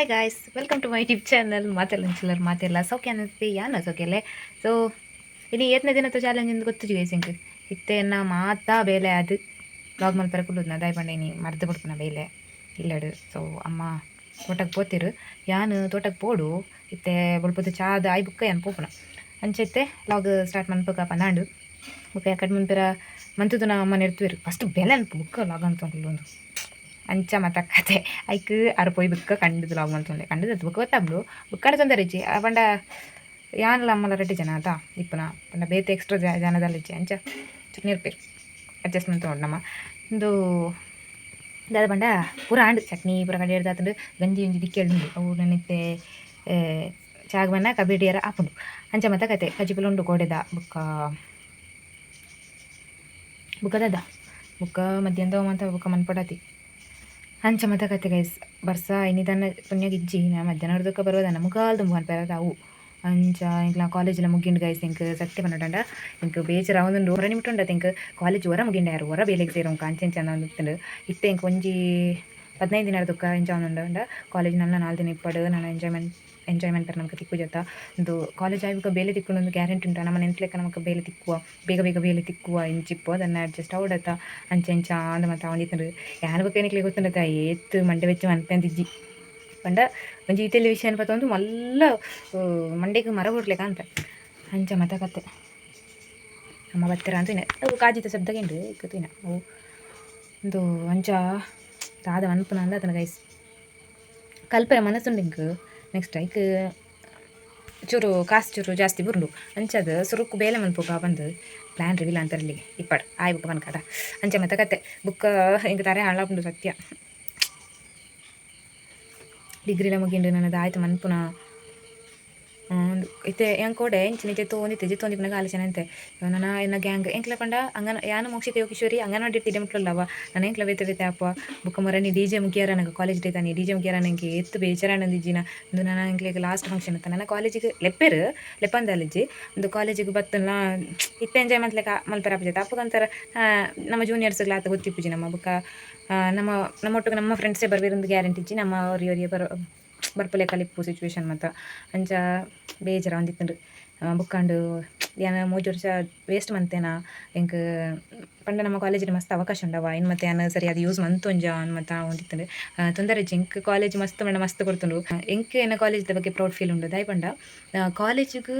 Hi guys welcome to my YouTube channel ಮಾತೆಲ್ಲ ಚಿಲ್ಲರ್ ಮಾತೆಲ್ಲ. ಸೌಖ್ಯ ಅನ್ನಿಸ್ತಿ, ಯಾನ ಸೌಖ್ಯಲೆ ಸೊ ಇನ್ನು ಏತನೇ ದಿನದ ಚಾಲೆಂಜ್ ಎಂದು ಗೊತ್ತು ಗೈಸ್ ಇತ್ತೇನ ಮಾತಾ ಬೇಲೆ ಅದು. ಲಾಗ್ ಮಲ್ಪರ ಕುಲ್ಲುದ್ನ, ದಾಯ್ ನೀ ಮರ್ದು ಬಿಡ್ಪುನ ಬೇಲೆ. ಇಲ್ಲಡು ಸೊ ಅಮ್ಮ ತೋಟಕ್ಕೆ ಪೋತಿರು. ಯಾನು ತೋಟಕ್ಕೆ ಪೋಡು. ಇತ್ತೆ ಬುಡ್ಪುದು ಚಾದ ಆಯ್ ಬುಕ್ಕ ಏನು ಪೋಪುನ. ಅಂಚೈತೆ ಲಾಗ್ ಸ್ಟಾರ್ಟ್ ಮನ್ಪಕ ಪನ್ನಾಂಡು ಬುಕ್ಕ ಯಾಕಡೆ ಮುನ್ಪೆರ ಮಂತುದು ನಾ ಅಮ್ಮ ನೆಡ್ತುವಿರು ಫಸ್ಟ್ ಬೆಲೆ ಅನ್ಪು ಬುಕ್ಕ ಲಾಗ್ ಅಂತ ಒಂದು ಅಂಚ ಮತಕತೆ ಕತೆ ಐಕ್ ಅರ್ ಪೋಯ್ ಬುಕ್ಕ ಕಂಡದು ಲಾಗ್ ಮಲ್ತೊಂಡೆ ಕಂಡದು ಬುಕ್ಕ ಗೊತ್ತಾಬ್ಲು ಬುಕ್ಕಡ ತೊಂದರೆ ಇಜ್ಜಿ ಪಂಡ ಯಾನಲ್ಲ ಅಮ್ಮಲ ರೆಡ್ಡಿ ಜನ ಆತ ಇಪ್ಪನ ಪಂಡ ಬೇತೆ ಎಕ್ಸ್ಟ್ರಾ ಜನದಲ್ಲಿ ಇಜ್ಜಿ ಅಂಚ ಚಟ್ನಿ ಅಡ್ಜಸ್ಟ್ಮೆಂಟ್ ತೊಗೊಂಡು ನಮ್ಮ ಇಂದು ದಾದ ಪಂಡ ಪೂರ ಆಂಡು ಚಟ್ನಿ ಪೂರ ಕಡೆ ಹಿಡ್ದಾತಂಡು ಗಂಜಿ ಒಂಜಿ ಎಳ್ದು ಅವು ನನ್ನಿತ್ತೆ ಚಾಗ್ ಬನ್ನ ಕಬಡ್ಡಿಯರ ಆಪುಂಡು ಅಂಚ ಮತ ಕತೆ ಕಜಿಪುಲ ಉಂಡು ಗೋಡೆದ ಬುಕ್ಕ ಬುಕ್ಕದದ ಬುಕ್ಕ ಮಧ್ಯಾಹ್ನದ ಮಂತ ಬುಕ್ಕ ಮನ್ಪಡತಿ ಅಂಚ ಮತ ಕತೆ ಗೈಸ್ ಬರ್ಸ ಇನ್ನಿದನ್ನ ಪುಣ್ಯಾಗ ಇಜ್ಜಿ ನಾ ಮಧ್ಯಾಹ್ನ ಹೊರದಕ್ಕ ಬರೋದನ್ನ ಮುಗಾಲ್ ತುಂಬ ಅನ್ಪೇರದ ಅವು ಅಂಚ ಇಂಕ್ಲ ಕಾಲೇಜಿಲ ಮುಗಿಂಡು ಗೈಸ್ ಇಂಕ್ ಸತ್ಯ ಪನ್ನಡಂಡ ಇಂಕ್ ಬೇಜಾರ ಅವನೊಂದು ಹೊರ ನಿಮಿಟ್ಟುಂಡ ಇಂಕ್ ಕಾಲೇಜ್ ಹೊರ ಮುಗಿಂಡ ಯಾರು ಹೊರ ಬೇಲೆಗೆ ಸೇರೋ ಅಂಚೆ ಅಂಚ ಇತ್ತೆ ಇಂಕ್ ಒಂಜಿ ಹದಿನೈದು ದಿನ ದುಃಖ ಎಂಜಾಯ್ ಉಂಡ ಕಾಲೇಜ್ ನನ್ನ ನಾಲ್ಕು ದಿನ ಇಪ್ಪಡು ನಾನು ಎಂಜಾಯ್ಮೆಂಟ್ ಎಂಜಾಯ್ಮೆಂಟ್ ಪರ ನಮ್ಗೆ ತಿಕ್ಕು ಜೊತೆ ಒಂದು ಕಾಲೇಜ್ ಆಗಿ ಬೇಲೆ ತಿಕ್ಕೊಂಡು ಒಂದು ಗ್ಯಾರಂಟಿ ಉಂಟು. ನಮ್ಮ ನೆನ್ಸ್ಲೆಕ್ಕ ನಮಗೆ ಬೇಲೆ ತಿಕ್ಕುವ, ಬೇಗ ಬೇಗ ಬೇಲೆ ತಿಕ್ಕುವ ಇಂಚಿಪ್ಪು ಅದನ್ನು ಅಡ್ಜಸ್ಟ್ ಅವಡತ್ತ ಅಂಚೆ ಅಂಚ ಅಂದ ಮತ್ತು ಅವನಿತ್ತಂಡು ಯಾರು ಏನಕ್ಕೆ ಗೊತ್ತುಂಡತ್ತ ಏತ್ ಮಂಡೆ ಬೆಚ್ಚ ಅನ್ಪಂದಿಜ್ಜಿ ಪಂಡ ಒಂಜಿ ಈತೆಲ್ಲ ವಿಷಯ ಅನ್ಪತ್ತ ಒಂದು ಮಲ್ಲ ಮಂಡೆಗೆ ಮರ ಬಿಡ್ಲಿಕ್ಕ ಅಂತ. ಅಂಚ ಮತ ಕತ್ತೆ. ಅಮ್ಮ ಬತ್ತರ ಅಂತ ಅವು ಕಾಜಿತ ಶಬ್ದಗೆಂಡು ಇಕ್ಕತಿನ ಅವು ಒಂದು ಅಂಚ, ದಾದ ಅನ್ಪನ ಅಂದ ಅದನ್ನ ಗೈಸ್. ಕಲ್ಪನೆ ಮನಸ್ಸುಂಡು ಇಂಕ್ ನೆಕ್ಸ್ಟ್ ಐಕ್ ಚೂರು ಕಾಸು ಚೂರು ಜಾಸ್ತಿ ಬುರುಂಡು. ಅಂಚದ ಸುರುಕು ಬೇಲೆ ಮನ್ಪುಗ ಬಂದು ಪ್ಲ್ಯಾನ್ ರಿವೀಲ್ ಅಂತಾರಲ್ಲಿ ಇಪ್ಪಡ್. ಆಯ್ ಬುಕ್ ಮನ್ಕದ ಅಂಚೆ ಮತ್ತೆ ಕತೆ ಬುಕ್ಕ ಹಿಂಗೆ ತಾರೆ ಹಾಳಾಗ್ಬಿಡು ಸತ್ಯ. ಡಿಗ್ರಿಲ ಮುಗಿಂಡು ನನ್ನದು ಆಯ್ತು ಮನ್ಪುನ ಇತ್ತೆ ಹೆಂಗೆ ಕೋಡೆ? ಇಂಚಿನ ಇತ್ತೆ ತೋಂದಿ ಜಿ ತೋಂದಿ ಪುನಗ ಆಲೋಚನೆ ಅಂತೆ. ನನ್ನ ಎನ್ನ ಗ್ಯಾಂಗ್ ಎಂಕ್ಲ ಪಂಡ ಅಂಗನ, ಯಾನು ಮೋಕ್ಷಿಕ ಯೋಗೇಶ್ವರಿ, ಅಂಗನವಾಡಿ ಇರ್ತಿದ್ದೆ ಮಕ್ಕಳಲ್ಲವ ನಾನು ಎಂಕ್ಲ ಬೇತೆ ಬೇತೆ ಅಪ್ಪ? ಬುಕ್ಕ ಮರನಿ ಡಿ ಜೆ ಕಾಲೇಜ್ ಡೇ ತಾನೆ, ಡಿ ಜೆ ಮುಗಿಯಾರ ನಂಗೆ, ಎತ್ತು ಬೇಜಾರ ನಂದಿಜ್ಜಿನ ಒಂದು ನಾನು ಎಂಕ್ಲಿಗೆ ಲಾಸ್ಟ್ ಫಂಕ್ಷನ್ ಅಂತ. ನನ್ನ ಕಾಲೇಜಿಗೆ ಲೆಪ್ಪೇರು ಲೆಪ್ಪಂದಲ್ಲಿಜ್ಜಿ ಒಂದು ಕಾಲೇಜಿಗೆ ಬತ್ತಲ್ಲ ಇತ್ತೆ ಎಂಜಾಯ್ ಮಾಡ್ಲಿಕ್ಕೆ ಮಲ್ಪರ ಅಪ್ಪಜೈತೆ ಅಪ್ಪಗಂತಾರ ನಮ್ಮ ಜೂನಿಯರ್ಸ್ ಆತ ಗೊತ್ತಿಪ್ಪುಜಿ ನಮ್ಮ ಬುಕ್ಕ ನಮ್ಮ ನಮ್ಮೊಟ್ಟಿಗೆ ನಮ್ಮ ಫ್ರೆಂಡ್ಸೇ ಬರ್ಬೇರೊಂದು ಗ್ಯಾರಂಟಿ ಇಜ್ಜಿ. ನಮ್ಮ ಅವ್ರಿಗೆ ಅವರಿಗೆ ಬರೋ ಬರ್ಪಲೆ ಕಲಿಪು ಸಿಚುವೇಶನ್ ಮತ್ತು ಅಂಚ ಬೇಜಾರ ಒಂದಿತ್ತಂಡು ಬುಕ್ಕಂಡು ಏನ ಮೂಜು ವರ್ಷ ವೇಸ್ಟ್ ಮಂತೇನ ಎಂಕ್ ಪಂಡ ನಮ್ಮ ಕಾಲೇಜಿನ ಮಸ್ತ್ ಅವಕಾಶ ಉಂಡವ ಇನ್ನು ಮತ್ತೆ ನಾನು ಸರಿ ಅದು ಯೂಸ್ ಮಂತೊಂಜ ಮತ್ತು ಒಂದಿತ್ತಂಡು ತೊಂದರೆ ಎಂಕ್ ಕಾಲೇಜ್ ಮಸ್ತ್ ಮಂಡ ಮಸ್ತ್ ಕೊಡ್ತುಂಡು. ಎಂಕ್ ಏನ ಕಾಲೇಜ್ ಬಗ್ಗೆ ಪ್ರೌಡ್ ಫೀಲ್ ಉಂಡು. ದಾಯ್ ಪಂಡ. ಕಾಲೇಜಿಗೆ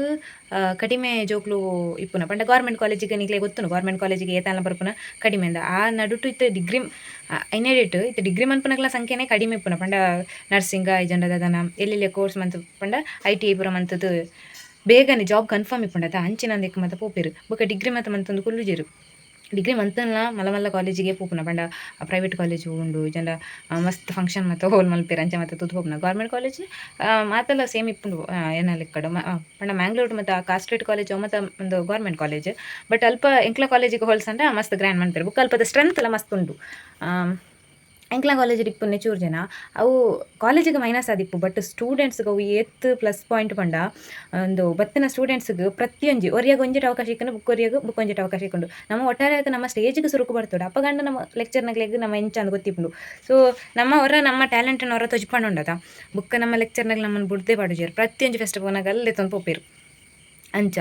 ಕಡಿಮೆ ಜೋಕ್ಲು ಇಪ್ಪುನ. ಪಂಡ ಗೌರ್ಮೆಂಟ್ ಕಾಲೇಜಿಗೆ ನಿಕ್ಲೆ ಗೊತ್ತುಂಡು. ಗೌರ್ಮೆಂಟ್ ಕಾಲೇಜಿಗೆ ಏತಾಲ ಬರ್ಪುನ? ಕಡಿಮೆ ಅಂದ. ಆ, ನಡುಟು ಇತ್ತು ಡಿಗ್ರಿ ಐನೇಡಿಟ್ ಇತ್ತು ಡಿಗ್ರಿ ಮನ್ಪುನಕ್ಲ ಸಂಖ್ಯೆನೇ ಕಡಿಮೆ ಇಪ್ಪುನ. ಪಂಡ ನರ್ಸಿಂಗ್ ಐಜಂಡದ ದನ ಎಲ್ಲೆಲ್ಲಿ ಕೋರ್ಸ್ ಮಂತ್, ಪಂಡ ಐ ಟಿ ಐ ಪುರ ಮಂತದ್ದು ಬೇಗನೆ ಜಾಬ್ ಕನ್ಫರ್ಮ್ ಇಪ್ಪುಂಡತ ಅಂಚಿನಂದಿಕ್ಕೆ ಮತ್ತೆ ಪೋಪೇರು ಬೊಕ ಡಿಗ್ರಿ ಮತ್ತೆ ಮಂತೊಂದು ಕುಲ್ಲುಜೇರು ಡಿಗ್ರಿ ಮಂತನ್ಲ ಮಲ್ಲ ಕಾಲೇಜಿಗೆ ಪೋಪುನ ಪಂಡ ಪ್ರೈವೇಟ್ ಕಾಲೇಜ್ ಉಂಡು ಜನ ಮಸ್ತ್ ಫಂಕ್ಷನ್ ಮತ್ತು ಹೋಲ್ ಮಲ್ಪೇರು, ಅಂಚೆ ಮತ್ತೆ ತುದು ಹೋಗ್ನ ಗೌರ್ಮೆಂಟ್ ಕಾಲೇಜ್ ಮಾತೆಲ್ಲ ಸೇಮ್ ಇಪ್ಪುಂಡು ಏನಲ್ಲಿ ಕಡೆ ಪಂಡ ಮ್ಯಾಂಗ್ಳೂರು ಮತ್ತು ಕಾಸ್ಟ್ರೇಟ್ ಕಾಲೇಜು ಮತ್ತು ಒಂದು ಗೌರ್ಮೆಂಟ್ ಕಾಲೇಜ್ ಬಟ್ ಅಲ್ಪ ಎಂಕ್ಲ ಕಾಲೇಜಿಗೆ ಹೋಲ್ಸಂದ್ರೆ ಮಸ್ತ್ ಗ್ರ್ಯಾಂಡ್ ಮಾಡ್ತಾರೆ ಬುಕ್ ಅಲ್ಪದ ಸ್ಟ್ರೆಂತ್ ಎಲ್ಲ ಮಸ್ತ್ ಉಂಟು ಎಂಕ್ಲ ಕಾಲೇಜ್ ಇಪ್ಪು ಚೂರು ಜನ ಅವು ಕಾಲೇಜಿಗೆ ಮೈನಸ್ ಆದಿಪ್ಪು ಬಟ್ ಸ್ಟೂಡೆಂಟ್ಸ್ಗೆ ಅವು ಏತ್ ಪ್ಲಸ್ ಪಾಯಿಂಟ್ ಪಂಡ. ಒಂದು ಬತ್ತಿನ ಸ್ಟೂಡೆಂಟ್ಸ್ಗೆ ಪ್ರತಿಯೊಂಜಿ ಒರಿಯಾಗ ಒಂಜಿಟ ಅವಕಾಶ ಇಕ್ಕಂಡು, ಬುಕ್ ಒರಿಯಾಗ ಬುಕ್ ಒಂಜಿಟ ಅವಕಾಶ ಇಕ್ಕೊಂಡು. ನಮ್ಮ ಒಟ್ಟಾರೆ ಆಯ್ತು ನಮ್ಮ ಸ್ಟೇಜಿಗೆ ಸುರುಕು ಬರ್ತೋಡು. ಅಪ್ಪಗಂಡ ನಮ್ಮ ಲೆಕ್ಚರ್ನಾಗ್ಲೆಗ್ ನಮ್ಮ ಎಂಚ ಅಂತ ಗೊತ್ತಿಪ್ಪುಂಡು. ಸೊ ನಮ್ಮ ಹೊರ ನಮ್ಮ ಟ್ಯಾಲೆಂಟನ್ನು ಹೊರ ತೊಜ್ಪಂಡುಂಡದ. ಬುಕ್ ನಮ್ಮ ಲೆಕ್ಚರ್ನಾಗ ನಮ್ಮನ್ನು ಬಿಡದೆ ಪಾಡುಜೇರು ಪ್ರತಿಯೊಂದು ಫೆಸ್ಟಿವಲ್ನಾಗ ಅಲ್ಲೇ ತಂದು ಪೋಪೇರು. ಅಂಚ.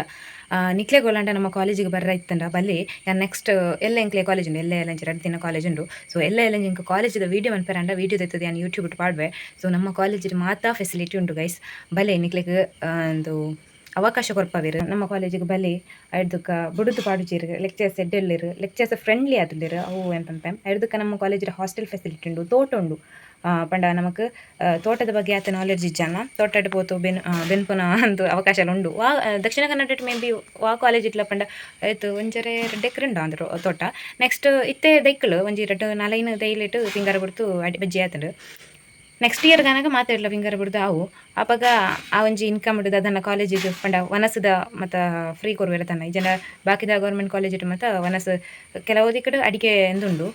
ನಿಕ್ಲೆ ಗೋಲಾಂಡ ನಮ್ಮ ಕಾಲೇಜಿಗೆ ಬರ್ರ ಇತ್ತಂಡ ಬಲ್ಲಿ ನಾನು ನೆಕ್ಸ್ಟ್ ಎಲ್ಲ ಎಂಕ್ಲೆ ಕಾಲೇಜ್ ಉಂಡು ಎಲ್ಲ ಎಲ್ಲ ಎರಡು ದಿನ ಕಾಲೇಜ್ ಉಂಡು. ಸೊ ಎಲ್ಲ ಎಲ್ಲ ಇಂಕ ಕಾಲೇಜಿದ ವೀಡಿಯೋ ಮನ್ಪರಂಡ ವೀಡಿಯೋ ತೆತ್ತದ ಯಾನ್ ಯೂಟ್ಯೂಬ್ ಪಾಡ್ವೆ. ಸೊ ನಮ್ಮ ಕಾಲೇಜಿಗೆ ಮಾತಾ ಫೆಸಿಲಿಟಿ ಉಂಟು ಗೈಸ್ ಬಲೆ ನಿಕ್ಲೆಗೆ ಒಂದು ಅವಕಾಶ ಕೊರ್ಪವೇರು ನಮ್ಮ ಕಾಲೇಜಿಗೆ ಬಲೆ ಐದುಕ ಬುಡುದು ಪಾಡುಜೀರು ಲೆಕ್ಚರ್ಸ್ ಎಡ್ಡೆಲ್ಲಿರು ಲೆಕ್ಚರ್ಸ್ ಫ್ರೆಂಡ್ಲಿ ಆದುಲ್ಲೇರು ಅವು ಎಂಪಂಪೆ ಐದುಕ ನಮ್ಮ ಕಾಲೇಜಿನ ಹಾಸ್ಟೆಲ್ ಫೆಸಿಲಿಟಿ ಉಂಡು, ತೋಟ ಉಂಡು. ಪಂಡ ನಮಕ್ ತೋಟದ ಬಗ್ಗೆ ಆತ ನಾಲೆಡ್ಜ್ ಇಜ್ಜಾನ. ತೋಟಡ್ ಪೋತು ಬೆನ್ ಬೆನ್ಪುನ ಅಂತ ಅವಕಾಶ ಉಂಡು. ವಾ, ದಕ್ಷಿಣ ಕನ್ನಡ ಮೇ ಬಿ ವಾ ಕಾಲೇಜ್ ಇಟ್ಲ ಪಂಡ, ಆಯ್ತು, ಒಂಜರೆ ರೆಡ್ ಎಕರೆ ಉಂಡು ಅಂದ್ರು ತೋಟ. ನೆಕ್ಸ್ಟ್ ಇತ್ತೆ ದೈಕ್ಳು, ಒಂಜಿ ರೆಡ್ ನಾಲೈನ್ ದೈಲಿಟ್ಟು ಫಿಂಗರ್ ಬಿಡ್ತು ಅಡಿ ಬಜ್ಜಿ ಆತಂಡು. ನೆಕ್ಸ್ಟ್ ಇಯರ್ ಗನಕ ಮಾತಾಡಲ ಫಿಂಗರ್ ಬಿಡ್ದು ಅವು. ಅವಾಗ ಆ ಒಂಜಿ ಇನ್ಕಮ್ ಹಿಡಿದು ಅದನ್ನ ಕಾಲೇಜಿಗೆ ಪಂಡ ವನಸದ ಮತ್ತು ಫ್ರೀ ಕೊರುವೆರ ತನ್ನ. ಈ ಜನ ಬಾಕಿದ ಗೌರ್ಮೆಂಟ್ ಕಾಲೇಜ್ ಮತ್ತು ವನಸ ಕೆಲವು ಕಡೆ ಅಡಿಗೆ ಎಂದುಂಡು.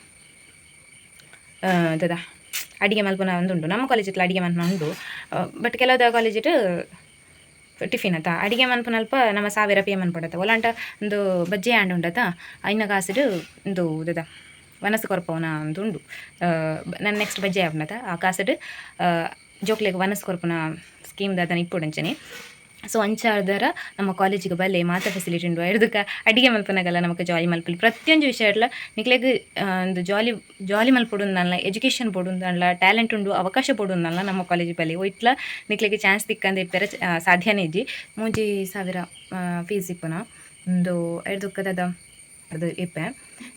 ದದ ಅಡಿಗೆ ಮಲ್ಪನ ಒಂದುಂಡು. ನಮ್ಮ ಕಾಲೇಜ್ ಇಟ್ಲ ಅಡಿಗೆ ಮಲ್ಪನ ಉಂಡು. ಬಟ್ ಕೆಲವುದ ಇಟ್ಟು ಟಿಫಿನ್ ಅತ್ತ. ಅಡಿಗೆ ಮನ್ಪುನಲ್ಪ ನಮ್ಮ ಸಾವಿರ ಪೇ ಮನ್ಪಡತ್ತ ಒಲಾಂಟ ಒಂದು ಬಜ್ಜಿ ಆಂಡ್ ಉಂಡತ ಐನ ಕಾಸಿಡು ಒಂದು ಉದದ ವನಸ್ಸು ಕೊರಪವನ ಅಂತ ಉಂಡು ನನ್ನ ನೆಕ್ಸ್ಟ್ ಬಜ್ಜೆ ಆಪುನತ ಆ ಕಾಸಡ್ ಜೋಕ್ಲೆಗ್ ವನಸ್ ಕೊರಪನ ಸ್ಕೀಮ್ ದಾದನ ಇಪ್ಪುಡಂಚನೆ ಸೊ ಅಂಚಾದರ ನಮ್ಮ ಕಾಲೇಜಿಗೆ ಬಲ್ಲೆ ಮಾತ ಫೆಸಿಲಿಟಿ ಉಂಡು ಎಡ್ದಕ್ಕ ಅಡಿಗೆ ಮಲ್ಪನಾಗಲ್ಲ ನಮಗೆ ಜಾಲಿ ಮಲ್ಪಲಿ. ಪ್ರತಿಯೊಂದು ವಿಷಯಡ್ಲ ನಿಕ್ಲೆಗ್ ಒಂದು ಜಾಲಿ ಜಾಲಿ ಮಲ್ಪೊಡುಂದಲ್ಲ ಎಜುಕೇಷನ್ ಪೊಡುಂದಲ್ಲ ಟ್ಯಾಲೆಂಟ್ ಉಂಡು, ಅವಕಾಶ ಪೊಡುಂದಲ್ಲ ನಮ್ಮ ಕಾಲೇಜ್ ಬಲ್ಲಿ. ಒಯ್ಟ್ಲ ನಿಕ್ಲೆಗ್ ಚಾನ್ಸ್ ತಿಕ್ಕಂದು ಇಪ್ಪರ ಸಾಧ್ಯನೇ ಇಜ್ಜಿ ಮೂಜಿ ಸಾವಿರ ಫೀಸ್ ಇಪ್ಪನ. ಒಂದು ಎಡ್ದಕ್ಕದ ಅದು ಇಪ್ಪೆ.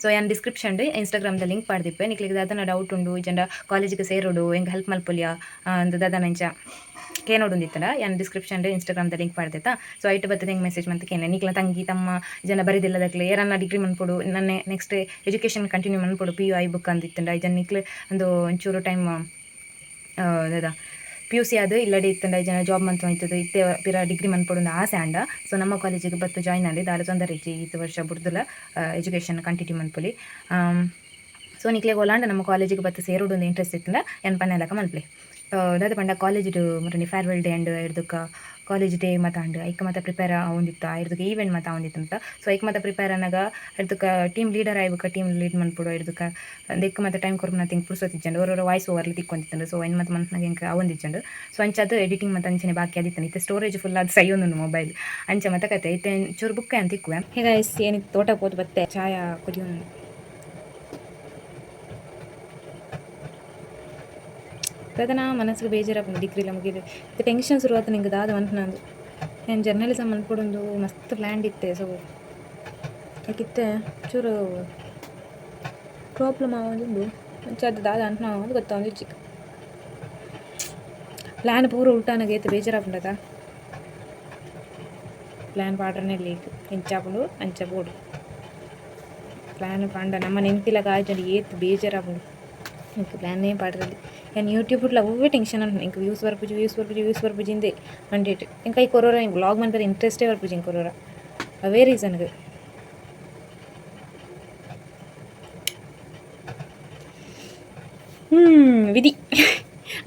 ಸೊ ಏನು ಡಿಸ್ಕ್ರಿಪ್ಷನ್ ಇನ್ಸ್ಟಾಗ್ರಾಮ್ದ ಲಿಂಕ್ ಪಾಡ್ದಿಪ್ಪೆ ನಿಕ್ಲಿಗೆ ದಾದನ ಡೌಟ್ ಉಂಡು ಇಜಂಡ ಕಾಲೇಜಿಗೆ ಸೇರೋಡು, ಹೆಂಗೆ ಹೆಲ್ಪ್ ಮಲ್ಪೊಲಿಯ ಅಂದ ದಾದನ ಇಂಚ ಇತ್ತಲ್ಲ ಏನು ಡಿಸ್ಕ್ರಿಪ್ಷನ್ ಇನ್ಸ್ಟಾಗ್ರಾಮ್ದ ಲಿಂಕ್ ಪಾಡ್ದೈತಾ ಸೊ ಐಟು ಬರ್ತದೆ ಹೆಂಗೆ ಮೆಸೇಜ್ ಮತ್ತೆ ಕೇನೆ ನಿಕ್ಲ ತಂಗಿ, ತಮ್ಮ, ಜನ ಬರಿದಿಲ್ಲದಕ್ಲೆ, ಯಾರನ್ನ ಡಿಗ್ರಿ ಮನ್ಪೊಡು, ನನ್ನ ನೆಕ್ಸ್ಟ್ ಎಜುಕೇಷನ್ ಕಂಟಿನ್ಯೂ ಮನ್ಪೊಡು ಪಿ ಯು ಐ ಬುಕ್ ಅಂದಿತ್ತಂಡ ಇಜನ್ ನಿಕ್ಲೆ ಒಂದು ಒಂಚೂರು ಟೈಮ್ ಅದ. ಪಿ ಯು ಸಿ ಅದು ಇಲ್ಲಡೆ ಇತ್ತಂಡ ಜನ ಜಾಬ್ ಮಂತ್ ಹೋಯ್ತದ ಇತ್ತೆ ಪಿರ ಡಿಗ್ರಿ ಮನ್ಪೊಡು ಆಸೆ ಅಂಡ ಸೊ ನಮ್ಮ ಕಾಲೇಜಿಗೆ ಬತ್ತು ಜಾಯ್ನ್ ಆಗಿ ದಾರ ತೊಂದರೆ ಇಜ್ಜಿ ಇದು ವರ್ಷ ಬುಡ್ದುಲ ಎಜುಕೇಷನ್ ಕಂಟಿನ್ಯೂ ಮನ್ಪೊಲಿ ಸೊ ನಿಕ್ಲೆ ಒಲಾಂಡ ನಮ್ಮ ಕಾಲೇಜಿಗೆ ಬತ್ತು ಸೇರೋಡು ಒಂದು ಇಂಟ್ರೆಸ್ಟ್ ಇತ್ತಂಡ ಎನ್ ಪನ್ನೆಲಕ ಮನ್ಪ್ಲಿ ದಾದ ಪಂಡ ಕಾಲೇಜಿಡು ಮರಣಿ ಫೇರ್ವೆಲ್ ಡೇ ಅಂಡ್ ಹಿಡ್ದಕ್ಕ ಕಾಲೇಜ್ ಡೇ ಮತ ಅಂಡ್ ಐಕ ಮತ ಪ್ರಿಪೇರ್ ಆವೊಂದಿತ್ತ ಇರ್ದಕ್ಕೆ ಈವೆಂಟ್ ಮತ ಅಂತ. ಸೊ ಐಕ ಮತ ಪ್ರಿಪೇರ್ ಅನ್ನಾಗ ಹಿಡ್ದಕ್ಕ ಟೀಮ್ ಲೀಡರ್ ಆಯ್ಬೇಕು ಟೀಮ್ ಲೀಡ್ ಮನ್ಪುಡು ಇರ್ದಕ್ಕೆ ಅದಕ್ಕೆ ಮತ್ತೆ ಟೈಮ್ ಕೊರ್ಪುನ ತಿಂಗ್ ಪುರ್ಸೋತಿಚ್ಚಂಡು ಅವ್ರವ್ರ ವಾಯ್ಸ್ ಓವರ್ಲಿ ತಿಕ್ಕೊಂತಿತ್ತಂಡು. ಸೊ ಐನ್ ಮತ್ತೆ ಮನ್ಪನಾಗ ಹೆಂಗೆ ಅವೊಂದಿಚ್ಚಂಡು ಸೊ ಅಂಚ ಅದು ಎಡಿಟಿಂಗ್ ಮತ್ತು ಅಂಚನೆ ಬಾಕಿ ಆದಿತ್ತಂಡು ಇತ್ತೆ ಸ್ಟೋರೇಜ್ ಫುಲ್ ಅದು ಸೈಯೊಂದು ಮೊಬೈಲ್ ಅಂಚ ಮತ್ತೆ ಕತೆ, ಇತ್ತೆ ಚೂರು ಬುಕ್ಕೆ ಅಂತ ತಿಕ್ಕುವೆ ಈಗ ಏನಿತ್ತು ತೋಟ ಹೋದ್ ಬತ್ತೆ? ಚಾಯ ಕುದಿಯೋನು ಪ್ರಧಾನ ಮನಸ್ಸಿಗೆ ಬೇಜಾರಾಗ ಡಿಗ್ರಿಲ್ಲ ಮುಗಿದೆ ಮತ್ತು ಟೆನ್ಷನ್ ಶುರುವಾತ ನಿಂಗೆ ದಾದ ಅಂತ ನಂದು. ನಾನು ಜರ್ನಲಿಸಮ್ ಅಂದ್ಕೊಡೊಂದು ಮಸ್ತ್ ಪ್ಲ್ಯಾಂಡ್ ಇತ್ತೆ ಸೊ ಯಾಕಿತ್ತೆ ಚೂರು ಪ್ರಾಬ್ಲಮ್ ಆಗೋದು ಮುಂಚೆ ಅದು ದಾದ ಅಂತ ನಾವು ಅದು ಗೊತ್ತಾಗ ಚಿಕ್ಕ. ಪ್ಲ್ಯಾನ್ ಪೂರ ಉಲ್ಟಾನಾಗ ಏತು ಬೇಜಾರಾಗ್ಬಿಟ್ಟದ ಪ್ಲ್ಯಾನ್ ಪಾಡ್ರನೇ ಲೀಕ್ ಹೆಂಚಾಕೊಂಡು ಅಂಚಬೋಡು ಪ್ಲಾನ್ ಪಂಡ, ನಮ್ಮ ನೆನಪಿಲ್ಲ ಕಾಯ್ಕೊಂಡು ಏತು ಬೇಜಾರಾಗ್ಬಿಡು. எனக்கு பிளானே பாடுறது కానీ യൂട്യൂബിൽ అవి టెన్షన్ ആണ് ఇంకా వ్యూస్ వరకు వ్యూస్ వరకు వ్యూస్ వరకు జిందే అంటే ఇంకా ఈ కొరోరా బ్లాగ్ మన ఇంట్రెస్టే వరకు జింగ్ కొరోరా అవే రీజన్ hmm, విధి.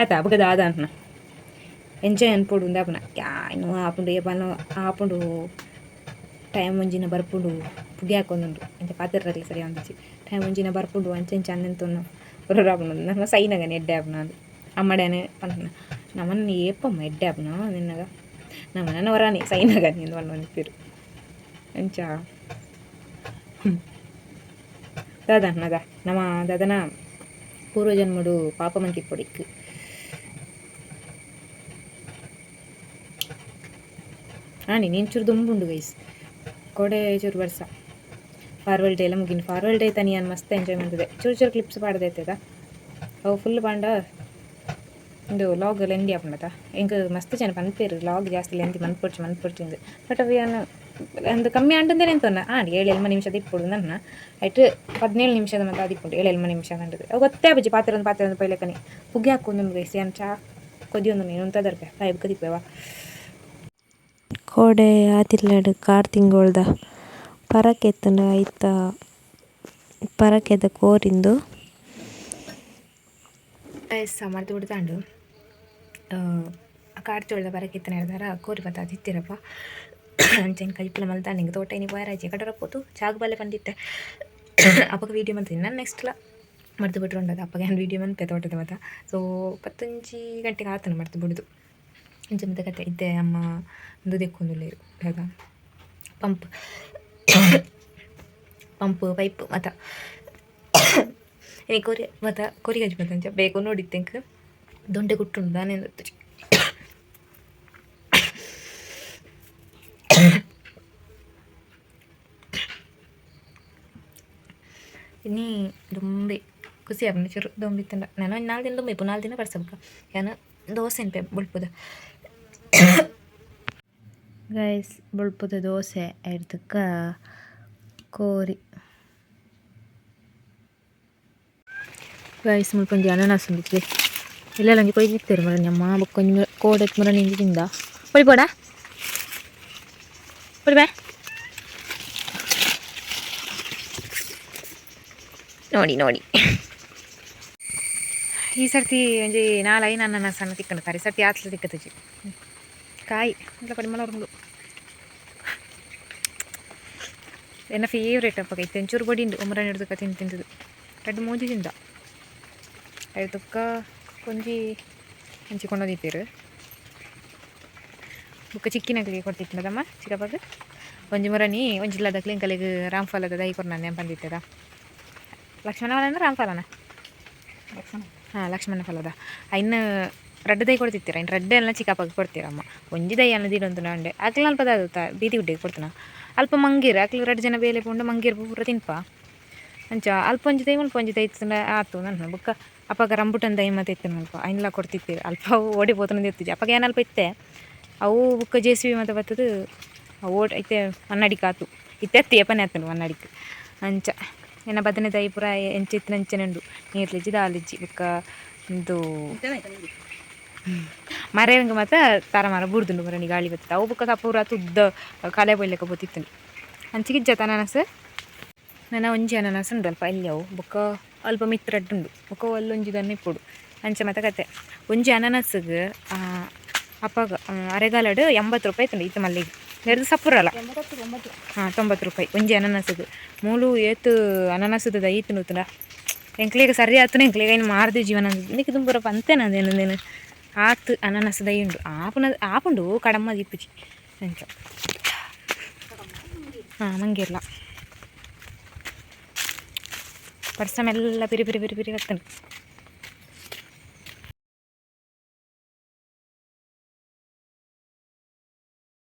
అయితే కదా దాదా అంటున్నా. ఎంజాయ్ అనిపోడు ఉంది అప్పుడు క్యాను ఆపుడు ఏ పని ఆపుడు. టైం ఉంచిన బర్పుడు. పుగ్యాకొందుండు అంటే పాత్ర సరే అందించి టైం ఉంచిన బర్పుడు అంచెంచి అన్నంతున్నాం ಇಂಚ ಅನ್ನಂತುನ್ನು రాకుండా నాకు సైన్ కానీ ఎడ్డే ఆపినాడు అమ్మడానే అంటున్నా నమ్మని ఏపమ్మ ఎడ్డే ఆపినా నిన్నగా నమ్మన వరాని సైన్ కానీ వాళ్ళు పేరు మంచా దాదా నగా ನಮ್ಮ ದಾದನ ಪೂರ್ವಜನ್ಮಡು ಪಾಪಮಂತಿ ಪೊಡಿಕ್ ಆನಿ ನೀನು ಚೂರು ದುಂಬುಂಡು ಗೈಸ್ ಕೊಡೆ ಚೂರು ವರ್ಷ ಫಾರ್ವಲ್ ಡೇ ಎಲ್ಲ ಮುಗಿನ. ಫಾರ್ವೆಲ್ ಡೇ ತನಿ ಮಸ್ತ್ ಎಂಜಾಯ್ ಇದೆ ಚೂರು ಚೂರು ಕ್ಲಿಪ್ಸ್ ಪಾಡ್ದೈತದ ಅವು ಫುಲ್ ಪಾಂಡ ಇಂದು ಲಾಗ್ ಲೆಂದಿ ಆಪುಂಡತ ಎಂಕ್ ಮಸ್ತ್ ಜನ ಪನ್ಪೇರು ಲಾಗ್ ಜಾಸ್ತಿ ಲೆಂದಿ ಮನ್ಪೊಡ್ಚು ಮನ್ಪೊಡ್ಚಿಂದು ಬಟ್ ಅವು ಏನು, ಒಂದು ಕಮ್ಮಿ ಅಂಟಂದೇನೆ ಅಂತನ್ನ ಆ ಏಳು ಎಲ್ಮ ನಿಮಿಷದ ಇಪ್ಪುಡು ನನ್ನ ಆಯ್ತು, ಹದಿನೇಳು ನಿಮಿಷದ ಮತ್ತೆ ಅದಿಪ್ಪುಂಡು ಏಳು ಎಲ್ಮ ನಿಮಿಷ ಅಂಟದು ಅವು ಗೊತ್ತೇ ಬಜ್ಜಿ ಪಾತ್ರೆ ಒಂದು ಪಾತ್ರೆ ಒಂದು ಪೈಲೆಕನಿ ಪುಗ್ಗಿ ಹಾಕೊಂಡು ನಿಮ್ಗೆ. ಸೇನ್ ಚಾ ಕೊದಿಯೊಂದು ನೀನು ಅಂತದರ್ಪೆ ಫೈಬ್ ಕದಿಪ್ಪೇವ ಕೋಡೆ ಆತಿರ್ಲಾಡು ಕಾರ್ ತಿಂಗೊಳ್ದ. ಪರಕೆತ್ತನ ಐತ ಪರಕೆದ ಕೋರಿಂದು. ಎಸ್ ಮರ್ತು ಬಿಡ್ತಾಂಡು ಕಾಡು ತೊಳ್ದ ಬರಕಿತ್ತನ ಹೇಳ್ದಾರ, ಕೋರಿ ಬತ್ತ ತಿತ್ತಿರಪ್ಪ. ಅಂಚೆನ್ ಕೈಪಲ ಮಲ್ತಾ ನಿಂಗೆ ತೋಟ ಇನಿ ಬಾಯರಾಜಿ ಪೋತು ಚಾಗ್ ಬಲೆ ಬಂದಿತ್ತೆ. ಅಪ್ಪಗೆ ವೀಡಿಯೋ ಮಾಡ್ತೀನಿ ನಾನು ನೆಕ್ಸ್ಟ್ಲ ಮರ್ತು ಬಿಟ್ರು ಉಂಡದ ಅಪ್ಪಗೆ ನಾನು ವೀಡಿಯೋ ಮಂತೆ, ತೋಟದ ಮತ್ತ ಸೊ ಪತ್ತೊಂಜಿ ಗಂಟೆಗೆ ಆತನ ಮರ್ತು ಬಿಡುದು. ಇಂಚಿನ ಮತ್ತೆ ಕತೆ, ಇದ್ದೆ ಅಮ್ಮ ಒಂದು ಆಗ ಪಂಪ್. ಪಂಪ್, ಪೈಪ್, ಮತ. ಏ, ಕೊರಿ ಮತ್ತ ಕೊರಿಗಜ್ಜಿ ಬಂದಂಚ ನೋಡಿ ನೋಡಿತ್ತೆಂಕ್ ದೊಂಡೆ ಕುಟ್ಟುಂಡು ದಾನೆ ಇನಿ ದೊಂಬೆ, ಖುಷಿ ಆಪುಂಡು ಚೂರು ದೊಂಬಿತ್ತಂಡ ನಾನು ಒಂದು ನಾಲ್ಕು ದಿನ ದೊಂಬೆ ಇಪ್ಪು ನಾಲ್ಕು ದಿನ ಪಡ್ಸಬೇಕ. ಯಾನು, ದೋಸೆ ಅನ್ಪೆ ಬುಳ್ಪುದ. ಗೈಸ್ ಬುಳ್ಪುದ ದೋಸೆ ಐಡ್ದಕ್ಕ ಕೋರಿ ಗೈಸ್ ಮುಲ್ಪೊಂಜಿ ಅನಾನಸ್ ಉಂಡಿತ್ಲೆ ಎಲ್ಲೆಲ್ಲ ಒಂಜಿ ಕೊಯ್ದಿತ್ತೇರು ಮರ ನಮ್ಮ ಬೊಕ್ಕೊಂಜಿ ಕೋಡೆತ್ ಮರ ನಿಂಜಿ ತಿಂದ ಪೊಡಿ ಪೋಡ ಪೊಡಿ ಬೇ ನೋಡಿ ನೋಡಿ ಈ ಸರ್ತಿ ಒಂಜಿ ನಾಲ್ಕು ಅನಾನಸ್ ಅನ್ನ ತಿಕ್ಕಂಡು ಕರಿ ಸರ್ತಿ ಆತ್ಲ ತಿಕ್ಕತಜಿ ಕಾಯಿ ಇಲ್ಲ ಪಡಿ ಮಲರ್ಂಡು ಎನ್ನ ಫೇವ್ರೇಟ್ ಅಪ್ಪ ಇತ್ತೆ ಒಂಚೂರು ಬಡಿ ಉಂಡು ಒಮ್ಮರ ಹಿಡ್ದಕ್ಕ ತಿಂದು ತಿಂತದು ಎರಡು ಮೂಜಿ ತಿಂದ ಹಿಡ್ದಕ್ಕ ಕೊಂಜಿ ಹಂಚಿಕೊಂಡು ಹೋದಿತ್ತೀರು ಬುಕ್ಕ ಚಿಕ್ಕಿನಕ್ಲಿಗೆ ಕೊಡ್ತಿತ್ತದಮ್ಮ ಚಿಕ್ಕಪ್ಪಗೆ ಒಂಜಿ ಮುರನಿ ಒಂಜಿಲ್ಲದ ಕ್ಲಿಂಕಲಿಗೆ ರಾಮ್ಫಲದ ದೈ ಕೊಡ್ ನಾನು ನೆಂಪಂದಿತ್ತದ ಲಕ್ಷ್ಮಣ ಫಲ ಅಂದ್ರೆ ರಾಮ್ಫಲನ ಹಾಂ ಲಕ್ಷ್ಮಣ ಫಲದ ಇನ್ನು ರಡ್ಡು ದೈ ಕೊಡ್ತಿತ್ತೀರ? ಇನ್ನು ರಡ್ಡೆ ಎಲ್ಲ ಚಿಕ್ಕಪ್ಪಗೆ ಕೊಡ್ತೀರಮ್ಮ. ಒಂಜಿ ದೈ ಅನ್ನೋದಿಲ್ಲ ಒಂದು ನಾಂಡೆ. ಅಕ್ಲ ಅಲ್ಪ ದಾದ ಬೀದಿ ಗುಡ್ಡೆಗೆ ಕೊಡ್ತಾನ? ಅಲ್ಪ ಮಂಗೀರ ಅಕ್ಲು ರಡ್ಡು ಜನ ಬೇಲೆ ಪುಂಡು ಮಂಗೀರ್ ಪೂರ ತಿನ್ಪ? ಅಂಚ ಅಲ್ಪ ಒಂಜಿ ದೈ ಮುಲ್ಪ ಒಂಜಿ ದೈ ಇತ್ತು ಆತು ನನ್ನ ಬುಕ್ಕ. ಅಪ್ಪಗ ರಂಬುಟನ್ ದೈ ಮತ್ತೆ ಇತ್ತು ಅಲ್ಪ ಐನ್ಲ ಕೊಡ್ತಿತ್ತೀರಿ. ಅಲ್ಪ ಓಡಿ ಪೋತನ ಇರ್ತಿದ್ದೆ ಅಪ್ಪಗೆ ಏನಲ್ಪ ಇತ್ತೆ? ಅವು ಬುಕ್ಕ ಜೆ ಸಿ ಬಿ ಮತ್ತೆ ಬರ್ತದು ಓಟ್ ಐತೆ ಮನ್ನಡಿಗೆ ಆತು. ಇತ್ತೆತ್ತಿ ಅಪ್ಪನೇ ಆತನು ಮನ್ನಡಿಗೆ ಅಂಚ ಏನ ಬದನೆ ದೈ ಪೂರ ಎಂಚಿತ್ತಿನ ಅಂಚನೆಂಡು ನೀರ್ಲಿಜ್ಜಿ, ದಾಲಿಜ್ಜಿ, ಬುಕ್ಕ, ಇದು ಮರೆಯಂಗೆ ಮಾತ್ರ ತರ ಮರ ಬುಡ್ದುಂಡು ನೀ ಗಾಳಿ ಬರ್ತದೆ ಅವು ಬುಕ್ಕ ಪೂರ ತುದ್ದ ಕಲೆ ಬೈಲಕ್ಕೆ ಬತ್ತಿತ್ತು ಅಂಚಿಗೆ ಜತ ಅನಾನಸ ನನ್ನ ಒಂಜಿ ಅನಾನಸ್ ಉಂಡು ಅಲ್ಪ ಅಲ್ಲಿ ಅವು ಬೊಕ್ಕ ಅಲ್ಪ ಮಿತ್ರಡ್ಡುಂಡು ಬೊಕ್ಕ ಒಲ್ಲೊಂಜಿದನ್ನು ಇಪ್ಪುಡು ಅಂಚ ಮತ್ತೆ ಕತೆ ಒಂಜಿ ಅನಾನಸ್ಗೆ ಅಪ್ಪಗ ಅರೆಗಾಲಡ್ ಎಂಬತ್ತು ರೂಪಾಯಿ ಇತ್ತು ಇತ್ತು ಮಲ್ಲಿಗೆ ಎರಡು ಸಪ್ಪುರಲ್ಲ ಹಾಂ ತೊಂಬತ್ತು ರೂಪಾಯಿ ಒಂಜಿ ಅನಾನಸ್ಗೆ ಮೂಲು ಏತು ಅನಾನಸದ ದೈತು ನೂತನ ಎಂಕ್ಲಿಗೆ ಸರಿ ಆತು ಎಂಕ್ಲಿಗೆ ಏನು ಮಾರ್ದು ಜೀವನ ನಿಕ್ಕೆ ತುಂಬ ಅಂತೇನ ಅದೇನು ನೀನು ಆತು ಅನನಸ ದೈ ಉಂಡು ಆಪುನ ಆಪುಂಡು ಕಡಮ್ಮ ದಿಪ್ಪುಜಿ ಅಂಚ ಹಾಂ ಮಂಗಿರ್ಲ ಪರ್ಸ ಮೆಲ್ಲ ಪಿರಿ ಪಿರಿ ಪಿರಿ ಪಿರಿ ಕತ್ತನು